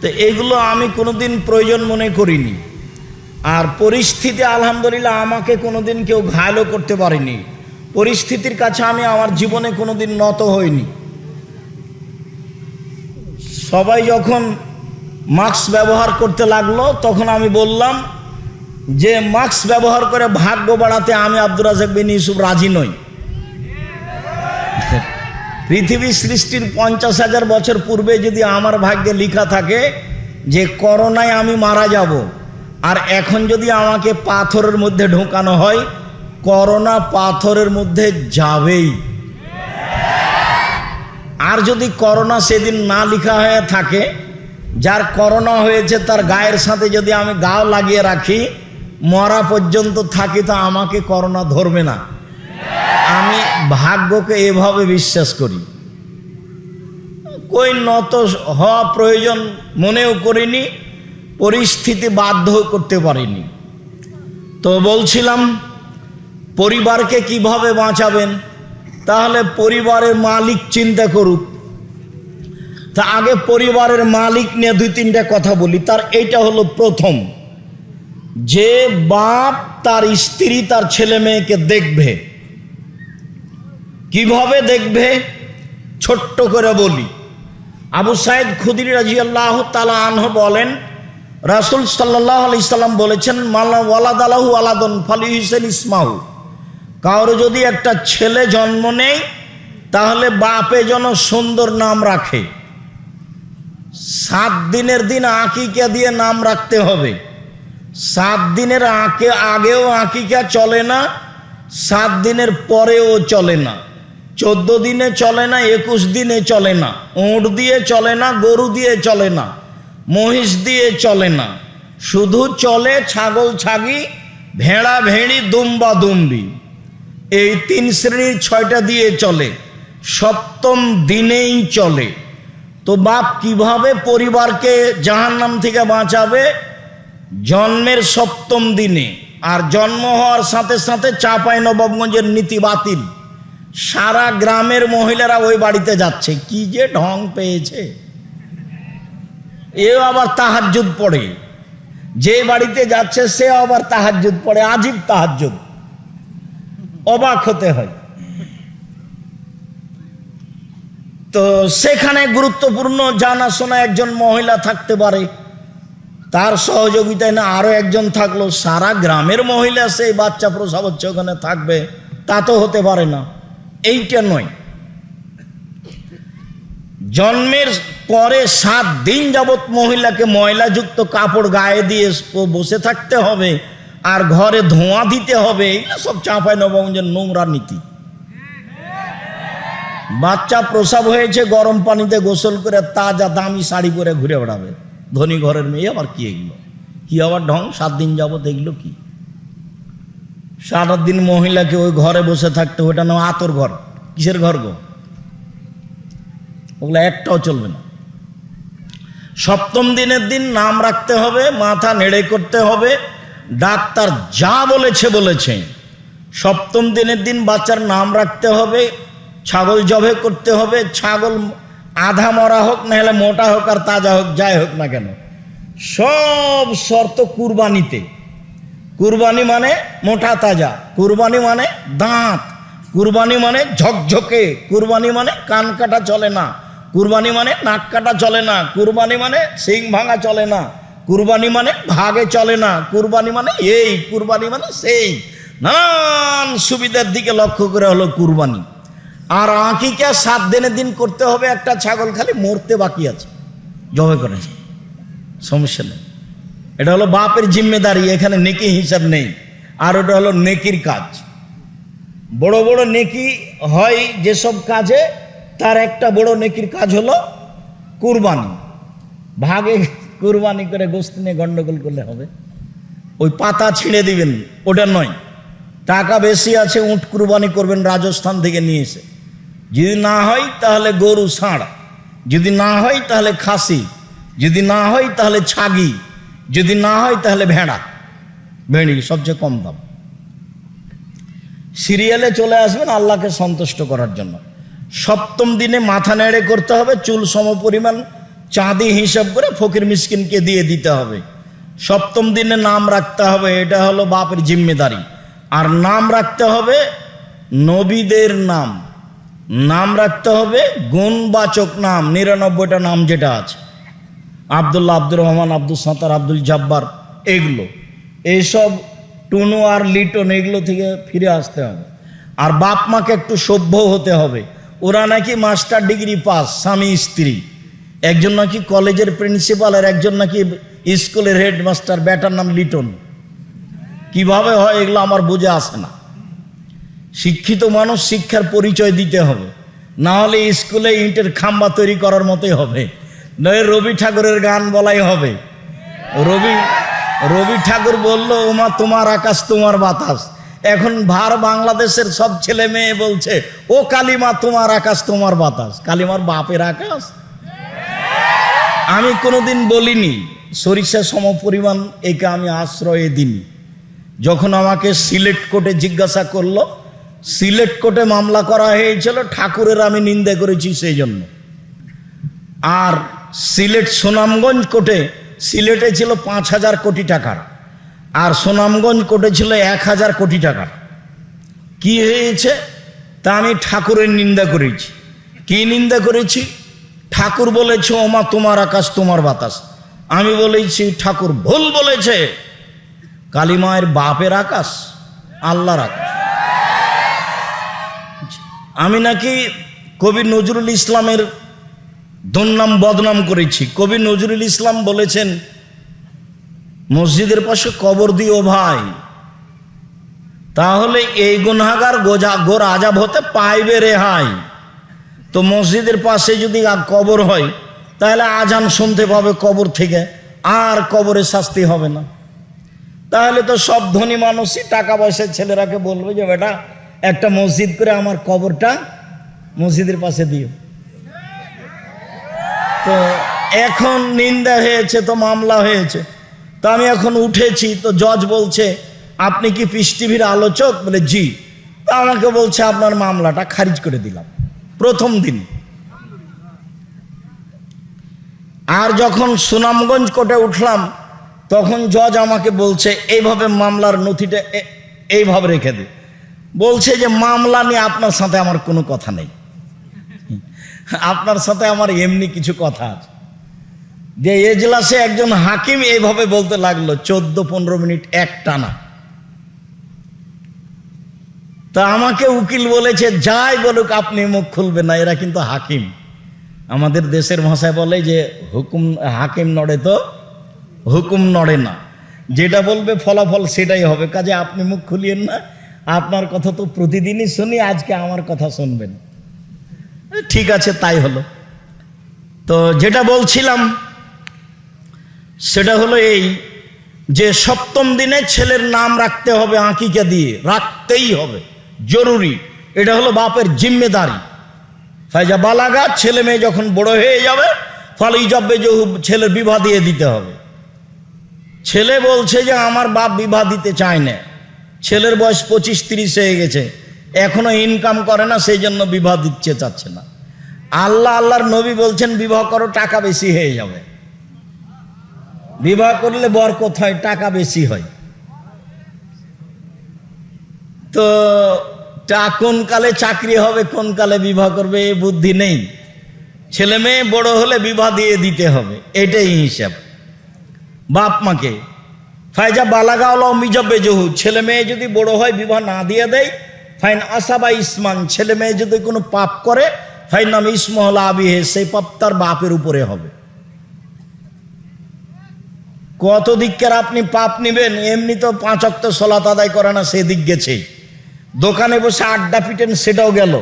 তো এগুলো আমি কোনোদিন প্রয়োজন মনে করিনি। আর পরিস্থিতি আলহামদুলিল্লাহ আমাকে কোনোদিন কেউ ঘায়লও করতে পারেনি। পরিস্থিতির কাছে আমি আমার জীবনে কোনোদিন নত হইনি। সবাই যখন মাস্ক ব্যবহার করতে লাগল, তখন আমি বললাম যে, মাস্ক ব্যবহার করে ভাগ্য বাড়াতে আমি আব্দুর রাজাক বিন ইউসুফ রাজি নই। পৃথিবী সৃষ্টির পঞ্চাশ হাজার বছর পূর্বে যদি আমার ভাগ্যে লেখা থাকে যে করোনায় আমি মারা যাব, আর এখন যদি আমাকে পাথরের মধ্যে ঢোকানো হয়, করোনা পাথরের মধ্যে যাবেই। আর যদি করোনা সেদিন না লেখা হয়ে থাকে, যার করোনা হয়েছে তার গায়ের সাথে যদি আমি গাও লাগিয়ে রাখি, মরা পর্যন্ত থাকি তো আমাকে করোনা ধরবে না। আমি ভাগ্যকে এভাবে বিশ্বাস করি। কই নত হওয়া প্রয়োজন মনেও করিনি, পরিস্থিতি বাধ্য করতে পারিনি। তো বলছিলাম, পরিবারকে কীভাবে বাঁচাবেন? তাহলে পরিবারের মালিক চিন্তা করুক। তা আগে পরিবারের মালিক নিয়ে দুই তিনটা কথা বলি, তার এইটা হলো প্রথম, যে বাপ তার স্ত্রী তার ছেলে মেয়েকে দেখবে কীভাবে দেখবে? ছোট্ট করে বলি। আবু সাইদ খুদির রাজি আল্লাহ তালা আনহ বলেন, রাসুল সাল্লাহ আলি সাল্লাম বলেছেন মাল্লা ওয়ালাদ আলাহু আলাদন ফালি হুসেন ইসমাহু। কারও যদি একটা ছেলে জন্ম নেয়, তাহলে বাপে যেন সুন্দর নাম রাখে। সাত দিনের দিন আঁকিকা দিয়ে নাম রাখতে হবে। সাত দিনের আঁকে আগেও আঁকিকা চলে না, সাত দিনের পরেও চলে না। চোদ্দ দিনে চলে না, একুশ দিনে চলে না। ওঁট দিয়ে চলে না, গরু দিয়ে চলে না। মহিষ দিয়ে চলে না। শুধু চলে ছাগল ছাগি, ভেড়া ভেড়ি, দুম্বা দুম্বি। এই তিন শ্রেণির ছয়টা দিয়ে চলে। সপ্তম দিনেই চলে। তো বাপ কীভাবে পরিবারকে জাহান্নাম থেকে বাঁচাবে? জন্মের সপ্তম দিনে। আর জন্ম হওয়ার সাথে সাথে চাপাই নবাবগঞ্জের নীতি বাতিল। সারা গ্রামের মহিলারা ওই বাড়িতে যাচ্ছে। কি যে ঢং পেয়েছে। এও আবার তাহাজ্জুদ পড়ে। যে বাড়িতে যাচ্ছে সে আবার তাহাজ্জুদ পড়ে। আজীব তাহাজ্জুদ। অবাক হতে হয়। তো সেখানে গুরুত্বপূর্ণ জানাশোনা একজন মহিলা থাকতে পারে। তার সহযোগিতায় না আরও একজন থাকল। সারা গ্রামের মহিলা সেই বাচ্চা প্রসব হচ্ছে, ওখানে থাকবে। তা তো হতে পারে না। এইটা নয়। জন্মের পরে সাত দিন যাবৎ মহিলাকে ময়লাযুক্ত কাপড় গায়ে দিয়ে বসে থাকতে হবে আর ঘরে ধোঁয়া দিতে হবে এইগুলো সব চাঁপায় নবগঞ্জের নোংরা নীতি। বাচ্চা প্রসাব হয়েছে, গরম পানিতে গোসল করে তাজা দামি শাড়ি পরে ঘুরে বেড়াবে। ধনী ঘরের মেয়ে আবার কি এগুলো? কি আবার ঢং? সাত দিন যাবত এগুলো কি? সারা দিন মহিলাকে ওই ঘরে বসে থাকতে ওটা না আতর ঘর। কিসের ঘর গো? ওগুলো একটাও চলবে না। সপ্তম দিনের দিন নাম রাখতে হবে, মাথা নেড়ে করতে হবে। ডাক্তার যা বলেছে বলেছে। সপ্তম দিনের দিন বাচ্চার নাম রাখতে হবে, ছাগল জবে করতে হবে, ছাগল আধা মরা হোক না হলে মোটা হোক আর তাজা হোক, যাই হোক না কেন। সব শর্ত কুরবানিতে। কুরবানি মানে মোটা তাজা, কুরবানি মানে দাঁত, কুরবানি মানে ঝকঝকে, কুরবানি মানে কান কাটা চলে না, কুরবানি মানে নাক কাটা চলে না, কুরবানি মানে সিং ভাঙা চলে না, কুরবানি মানে ভাগে চলে না, কুরবানি মানে এই, কুরবানি মানে সেই। নানান সুবিধার দিকে লক্ষ্য করে হলো কুরবানি। আর আঁকিকা সাত দিনের দিন করতে হবে, একটা ছাগল খালি মরতে বাকি আছে। জবে করেছে সমস্যা নেই। এটা হলো বাপের জিম্মেদারি, এখানে নেকি হিসাব নেই। আর ওটা হলো নেকির কাজ। বড় বড় নেকি হয় যেসব কাজে, তার একটা বড় নেকির কাজ হলো কুরবানি। ভাগে কুরবানি করে গোস্ত নিয়ে গন্ডগোল করলে হবে। ওই পাতা ছিঁড়ে দিবেন, ওটা নয়। টাকা বেশি আছে, উঁট কুরবানি করবেন রাজস্থান থেকে নিয়ে এসে। যদি না হয়, তাহলে গরু, ষাঁড়। যদি না হয়, তাহলে খাসি। যদি না হয়, তাহলে ছাগি। যদি না হয় তাহলে ভেড়া। ভেড়ি, সবচেয়ে কম দাম। সিরিয়ালে চলে আসবেন আল্লাহকে সন্তুষ্ট করার জন্য। সপ্তম দিনে মাথা নেড়ে করতে হবে, চুল সম পরিমাণ, চাঁদি হিসাব করে ফকির মিসকিনকে দিয়ে দিতে হবে। সপ্তম দিনে নাম রাখতে হবে, এটা হলো বাপের জিম্মেদারি। আর নাম রাখতে হবে নবীদের নাম। নাম রাখতে হবে গুণবাচক নাম, নিরানব্বইটা নাম যেটা আছে। আবদুল্লাহ আব্দুর রহমান, আব্দুল সাঁতার, আব্দুল জাব্বার, এগুলো। এইসব টুনু আর লিটন এগুলো থেকে ফিরে আসতে হবে। আর বাপ মাকে একটু সভ্য হতে হবে। ওরা নাকি মাস্টার ডিগ্রি পাস, স্বামী, স্ত্রী। একজন নাকি কলেজের প্রিন্সিপাল আর একজন নাকি স্কুলের হেডমাস্টার, ব্যাটার নাম লিটন। কীভাবে হয় এগুলো আমার বুঝে আসে না। শিক্ষিত মানুষ শিক্ষার পরিচয় দিতে হবে। না হলে স্কুলে ইটের খাম্বা তৈরি করার মতোই হবে। নয়, রবি ঠাকুরের গান বলাই হবে। রবি রবি ঠাকুর বলল ওমা তোমার আকাশ, তোমার বাতাস। এখন ভার বাংলাদেশের সব ছেলে মেয়ে বলছে, ও কালিমা, তোমার আকাশ, তোমার বাতাস। কালিমার বাপের আকাশ? আমি কোনোদিন বলিনি, সরিষা সম পরিমাণ একে আমি আশ্রয়ে দিনি যখন আমাকে সিলেট কোর্টে জিজ্ঞাসা করল, সিলেট কোর্টে মামলা করা হয়েছিল, ঠাকুরের আমি নিন্দা করেছি সেই জন্য। আর সিলেট সুনামগঞ্জ কোর্টে, সিলেটে ছিল পাঁচ হাজার কোটি টাকার, আর সুনামগঞ্জ কোর্টে ছিল এক হাজার কোটি টাকার। কি হয়েছে? তা আমি ঠাকুরের নিন্দা করেছি। কি নিন্দা করেছি? ঠাকুর বলেছে, ওমা, তোমার আকাশ, তোমার বাতাস। আমি বলেছি, ঠাকুর ভুল বলেছে। কালিমায়ের বাপের আকাশ, আল্লাহর আকাশ। আমি নাকি কবি নজরুল ইসলামের দুর্নাম বদনাম করেছি। কবি নজরুল ইসলাম বলেছেন, মসজিদের পাশে কবর দিও ভাই। তাহলে এই গুনাগার গোজা গোর আজাব হতে পাইবে রেহাই তো মসজিদের পাশে যদি কবর হয়, তাহলে আজান শুনতে পাবে কবর থেকে, আর কবরে শাস্তি হবে না। তাহলে তো সব ধনী মানুষই টাকা পয়সার ছেলেরাকে বলবে যে, বেটা, একটা মসজিদ করে আমার কবরটা মসজিদের পাশে দিও। তো এখন নিন্দা হয়েছে, তো মামলা হয়েছে। তো আমি এখন উঠেছি, তো জজ বলছে, আপনি কি পিস টিভির আলোচক? বলে, জি। তা আমাকে বলছে, আপনার মামলাটা খারিজ করে দিলাম। প্রথম দিন। আর যখন সুনামগঞ্জ কোর্টে উঠলাম, তখন জজ আমাকে বলছে, এইভাবে মামলার নথিটা এইভাবে রেখে দে। বলছে যে, মামলা নিয়ে আপনার সাথে আমার কোনো কথা নেই। আপনার সাথে আমার এমনি কিছু কথা আছে। যে এজলাসে একজন হাকিম এইভাবে বলতে লাগল, চোদ্দ পনেরো মিনিট এক টানা। তা আমাকে উকিল বলেছে, যাই বলুক, আপনি মুখ খুলবেন না, এরা কিন্তু হাকিম। আমাদের দেশের ভাষায় বলে যে, হুকুম, হাকিম নড়ে তো হুকুম নড়ে না। যেটা বলবে ফলাফল সেটাই হবে। কাজে আপনি মুখ খুলিয়েন না। আপনার কথা তো প্রতিদিনই শুনি, আজকে আমার কথা শুনবেন। ঠিক আছে, তাই হলো। তো যেটা বলছিলাম, সেটা হলো এই যে সপ্তম দিনে ছেলের নাম রাখতে হবে আঁকিকা দিয়ে, রাখতেই হবে, জরুরি। এটা হলো বাপের জিম্মেদারি। ফাইজা বালাগা, ছেলে মেয়ে যখন বড় হয়ে যাবে, ফলে ইজব্বে জহু ছেলের বিবাহ দিয়ে দিতে হবে। ছেলে বলছে যে, আমার বাপ বিবাহ দিতে চায় না। ছেলের বয়স পঁচিশ তিরিশ হয়ে গেছে। এখনও ইনকাম করে না সেই জন্য বিবাহ দিচ্ছে, চাচ্ছে না। আল্লাহ, আল্লাহর নবী বলছেন, বিবাহ করো, টাকা বেশি হয়ে যাবে। বিবাহ করলে বরকত হয় টাকা বেশি হয়। তো, তা কোন কালে চাকরি হবে, কোন কালে বিবাহ করবে এই বুদ্ধি নেই। ছেলে মেয়ে বড় হলে বিবাহ দিয়ে দিতে হবে, এটাই হিসাব। বাপ মাকে ফাইজা বালাগাওলা মিজবে জহু ছেলে মেয়ে যদি বড় হয়, বিবাহ না দিয়ে দেয় ফাইন আসাবা ইসমান, ছেলে মেয়ে যদি কোনো পাপ করে, ফাইন নাম ইসমহল আবিহে, সেই পাপ তার বাপের উপরে হবে। কত দিককার আপনি পাপ নিবেন, এমনি তো পাঁচ অক্ত সলাত আদায় করে না সেদিক গেছে দোকানে বসে আড্ডা পিটেন, সেটাও গেল।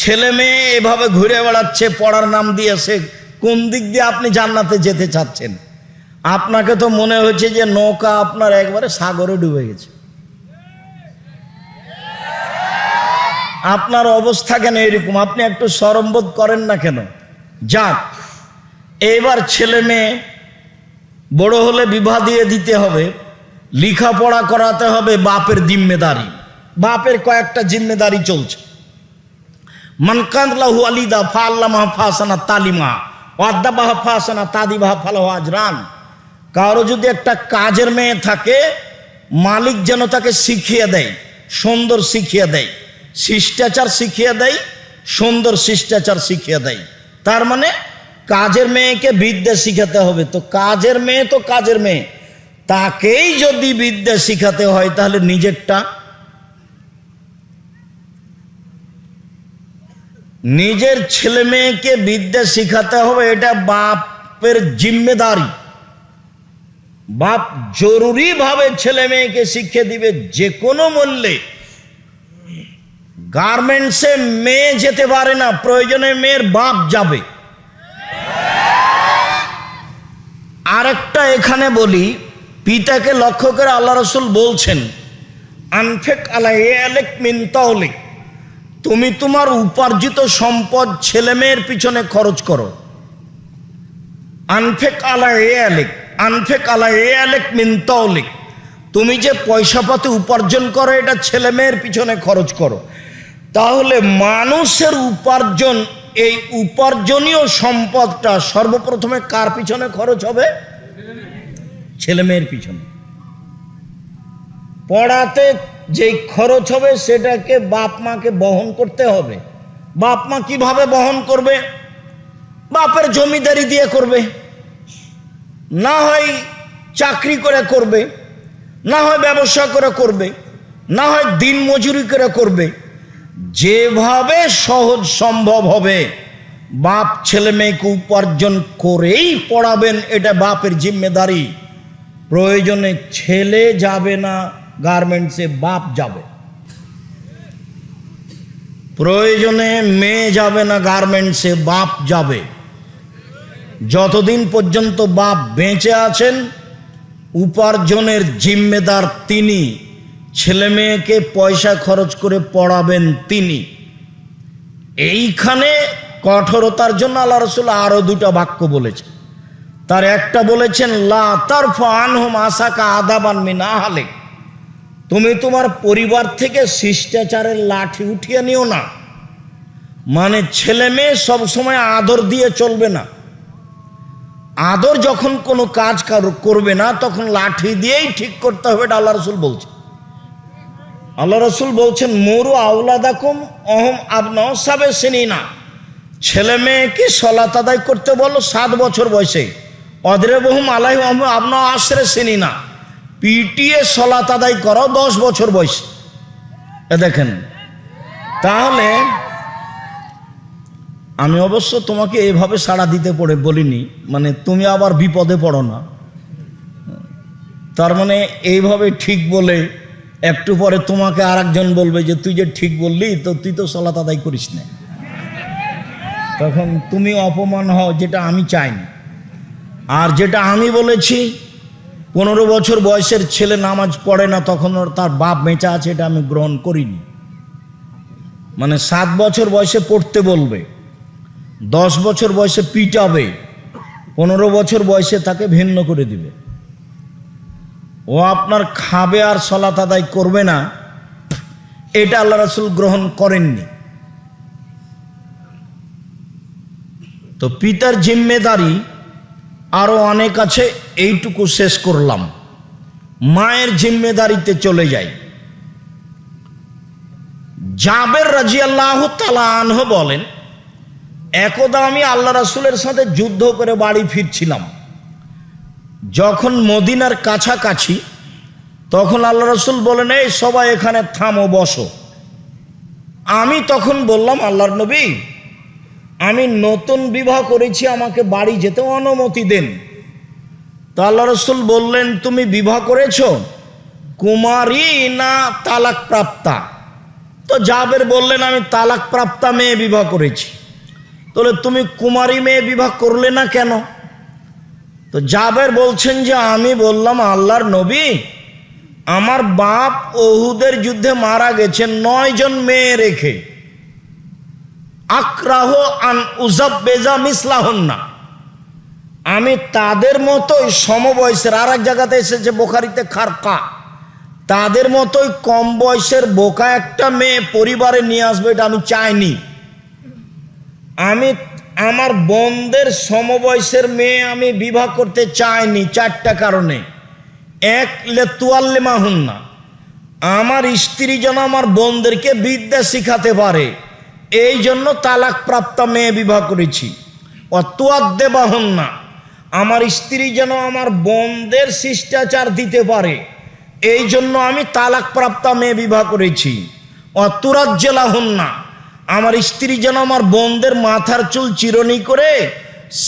ছেলে মেয়ে এভাবে ঘুরে বেড়াচ্ছে, পড়ার নাম দিয়ে সে কোন দিক দিয়ে আপনি জান্নাতে যেতে চাচ্ছেন? আপনাকে তো মনে হচ্ছে যে নৌকা আপনার একবারে সাগরে ডুবে গেছে। আপনার অবস্থা কেন এরকম? আপনি একটু সরম্বোধ করেন না কেন? যাক, এবার ছেলে মেয়ে বড় হলে বিবাহ দিয়ে দিতে হবে, লেখাপড়া করাতে হবে বাপের জিম্মেদারি। বাপের কয়েকটা জিম্মেদারি চলছে। মানকান্লাহু আলিদা ফা আল্লামা ফাসানা তালিমা ওয়াদ্দা বাহা ফাসানা তাদি বাহা ফালো আজরান। কারও যদি একটা কাজের মেয়ে থাকে, মালিক যেন তাকে শিখিয়ে দেয়, সুন্দর শিখিয়ে দেয়। শিষ্টাচার শিখিয়ে দেয়, সুন্দর শিষ্টাচার শিখিয়ে দেয়। তার মানে কাজের মেয়েকে বিদ্যা শিখাতে হবে। তো কাজের মেয়ে তো কাজের মেয়ে। তাকেই যদি বিদ্যা শিখাতে হয়, তাহলে নিজেরটা নিজের ছেলে মেয়েকে বিদ্যা শিখাতে হবে, এটা বাপের জিম্মেদারি। বাপ জরুরি ভাবে ছেলে মেয়েকে শিক্ষা দিবে যে কোনো মূল্যে। গার্মেন্টসে মেয়ে যেতে পারে না, প্রয়োজনে মেয়ের বাপ যাবে। আরেকটা এখানে বলি, পিতাকে লক্ষ্য করে আল্লাহ রসুল বলছেন, আনফেক আলা এ আলেক মিনতাউলিক তুমি তোমার উপার্জিত সম্পদ ছেলে মেয়ের পিছনে খরচ করো। আনফেক আলা এ আলেক, আনফেক আলা এ আলেক মিনতাউলিক তুমি যে পয়সা পাতে উপার্জন করো, এটা ছেলে মেয়ের পিছনে খরচ করো। তাহলে মানুষের উপার্জন, এই উপার্জনীয় সম্পদটা সর্বপ্রথমে কার পিছনে খরচ হবে? ছেলে মেয়ের পিছনে। পড়াতে যেই খরচ হবে সেটাকে বাপ মাকে বহন করতে হবে। বাপ মা কীভাবে বহন করবে? বাপের জমিদারি দিয়ে করবে। না হয় চাকরি করে করবে, না হয় ব্যবসা করে করবে, না হয় দিন মজুরি করে করবে। যেভাবে সহজ সম্ভব হবে, বাপ ছেলে মেয়েকে উপার্জন করেই পড়াবেন, এটা বাপের জিম্মেদারি। প্রয়োজনে ছেলে যাবে না, গার্মেন্টসে বাপ যাবে। প্রয়োজনে মেয়ে যাবে না, গার্মেন্টসে বাপ যাবে। যতদিন পর্যন্ত বাপ বেঁচে আছেন, উপার্জনের জিম্মেদার তিনি। ছেলে মেয়েকে পয়সা খরচ করে পড়াবেন তিনি। এইখানে কঠোরতার জন্য আল্লাহ রসুল আরও দুটা বাক্য বলেছে তার একটা বলেছেন, লা তার ফানহুম আসাকা আদাবান মিনা হালে তুমি তোমার পরিবার থেকে শিষ্টাচারের লাঠি উঠিয়ে নিও না। মানে ছেলে মেয়ে সবসময় আদর দিয়ে চলবে না। আদর যখন কোনো কাজ কারও করবে না, তখন লাঠি দিয়েই ঠিক করতে হবে এটা আল্লাহ রসুল বলছে আল্লাহ রসুল বলছেন, মরু আউলাদাকুম অহম আবনা সাবে চিনি না ছেলে মেয়েকে সলাত আদায় করতে বলো সাত বছর বয়সে? অদরে বহুম আলাই আবনা আশ্রে চিনি না পিটিয়ে সলাত আদায় করো দশ বছর বয়সে। এ দেখেন, তাহলে আমি অবশ্য তোমাকে এইভাবে সাড়া দিতে পড়ে বলিনি মানে তুমি আবার বিপদে পড়ো না। তার মানে এইভাবে ঠিক বলে একটু পরে তোমাকে আর একজন বলবে যে, তুই যে ঠিক বললি, তো তুই তো সলাত আদায় করিস না। তখন তুমি অপমান হও, যেটা আমি চাইনি। আর যেটা আমি বলেছি, পনেরো বছর বয়সের ছেলে নামাজ পড়ে না, তখন তার বাপ বেঁচে আছে, এটা আমি গ্রহণ করিনি। মানে সাত বছর বয়সে পড়তে বলবে, দশ বছর বয়সে পিটাবে, পনেরো বছর বয়সে তাকে ভিন্ন করে দিবে। ও আপনার খাবে আর সলাত আদায় করবে না। এটা আল্লাহ রাসুল গ্রহণ করেননি। তো পিতার জিম্মেদারি আরও অনেক আছে, এইটুকু শেষ করলাম। মায়ের জিম্মেদারিতে চলে যাই। জাবের রাজি আল্লাহ তালাহ বলেন, একদা আমি আল্লাহ রাসুলের সাথে যুদ্ধ করে বাড়ি ফিরছিলাম। যখন মদিনার কাছাকাছি, তখন আল্লাহ রসুল বলেন, এই সবাই এখানে থামো, বসো। আমি তখন বললাম, আল্লাহর নবী, আমি নতুন বিবাহ করেছি, আমাকে বাড়ি যেতে অনুমতি দেন। তো আল্লাহ রসুল বললেন, তুমি বিবাহ করেছ? কুমারী না তালাক প্রাপ্তা তো জাবের বললেন, আমি তালাক প্রাপ্তা মেয়ে বিবাহ করেছি। তাহলে তুমি কুমারী মেয়ে বিবাহ করলে না কেন? তো জাবের বলছেন যে, আমি বললাম, আল্লাহর নবী, আমার বাপ ওহুদের যুদ্ধে মারা গেছে নয় জন মেয়ে রেখে। আক্রাহ আন উজাব বেজা না আমি তাদের মতোই সমবয়সের আর এক জায়গাতে এসেছে বোখারিতে খারকা। তাদের মতোই কম বয়সের বোকা একটা মেয়ে পরিবারে নিয়ে আসবে এটা আমি চাইনি। আমি আমার বোনদের সমবয়সের মেয়ে আমি বিবাহ করতে চাইনি চারটা কারণে। এক লেতুয়াল্লে মাহুন না আমার স্ত্রী যেন আমার বোনদেরকে বিদ্যা শিখাতে পারে, এই জন্য তালাক প্রাপ্ত মেয়ে বিবাহ করেছি। অতুয়াদ্দে বাহন না আমার স্ত্রী যেন আমার বোনদের শিষ্টাচার দিতে পারে, এই জন্য আমি তালাক প্রাপ্ত মেয়ে বিবাহ করেছি। অতুরাজ্যে লাহন না আমার স্ত্রী যেন আমার বোনদের মাথার চুল চিরনি করে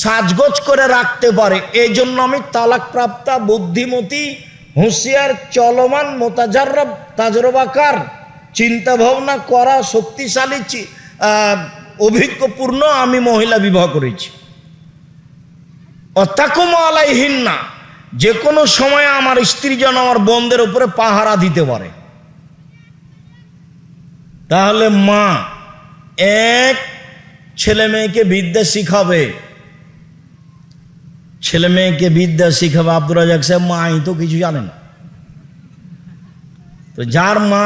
সাজগোজ করে রাখতে পারে। এই জন্য আমি তালাক প্রাপ্তা বুদ্ধিমতী, হুঁশিয়ার, চলমান মোতাজাররা তাজরবাকার চিন্তা ভাবনা করা, শক্তিশালী অভিজ্ঞপূর্ণ আমি মহিলা বিবাহ করেছি। অত্যাকুম আলাইহীন না যে কোনো সময় আমার স্ত্রী যেন আমার বোনদের উপরে পাহারা দিতে পারে। তাহলে মা এক ছেলে মেয়েকে বিদ্যা শিখাবে ছেলে মেয়েকে বিদ্যা শিখাবে আব্দুর রাজাক সাহেব মা তো কিছু জানে না তো যার মা